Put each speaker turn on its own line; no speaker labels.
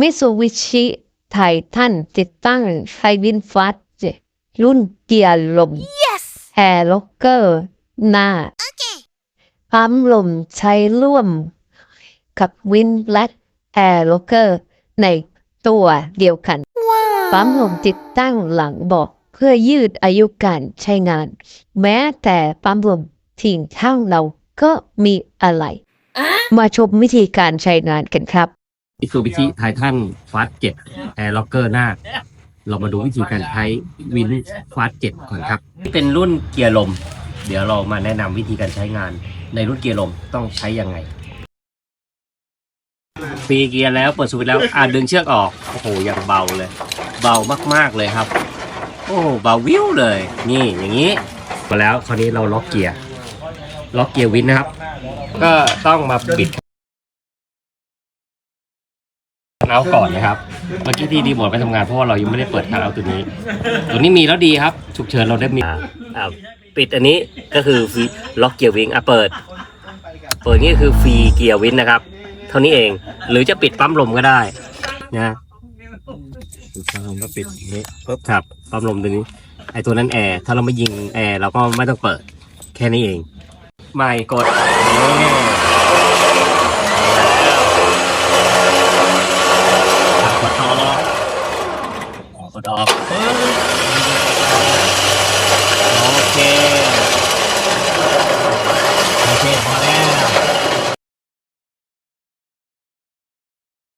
มิสูบิชิไททันติดตั้งไฮวินฟัสรุ่นเกียร์ลม
Yes!
แอร์ล็อกเกอร์หน้าปั๊มลมใช้ร่วม กับวินและแอร์ล็อกเกอร์ในตัวเดียวกัน
Wow!
ปั๊มลมติดตั้งหลังเบอกเพื่อยืดอายุการใช้งาน แม้แต่ปั๊มลมทิ้งข้างเราก็มีอะไรมาชมวิธีการใช้งานกันครับ
มิซูบิชิไททันฟาสเจ็ดแอร์ล็อกเกอร์หน้า เรามาดูวิธีการใช้วินฟาสเจ็ดก่อนครับเป็นรุ่นเกียร์ลม เดี๋ยวเรามาแนะนำวิธีการใช้งาน ในรุ่นเกียร์ลมต้องใช้ยังไงปีเกียร์แล้วเปิดสวิตช์แล้วอ่าดึงเชือกออกโอ้โหยังเบาเลย เบามากๆเลยครับ โอ้เบาวิวเลย นี่อย่างนี้มาแล้วคราวนี้เราล็อกเกียร์ล็อกเกียร์วินนะครับ ก็ต้องมาบิด เอาก่อนนะครับ เมื่อกี้ที่รีโมทไปทำงานเพราะว่าเรายังไม่ได้เปิดคัทเอาท์ตัวนี้ ตัวนี้มีแล้วดีครับ ฉุกเฉินเราได้มีอ่าอ่าปิดอันนี้ก็คือฟรีล็อกเกียร์วิงอะเปิด เปิดนี่คือฟรีเกียร์วินนะครับ เท่านี้เอง หรือจะปิดปั๊มลมก็ได้นะปั๊มลมก็ปิดอย่างนี้ปุ๊บครับปั๊มลมตัวนี้ ไอตัวนั้นแอร์ถ้าเราไม่ยิงแอร์เราก็ไม่ต้องเปิดแค่นี้เอง ไม่กดนี่กดอ อ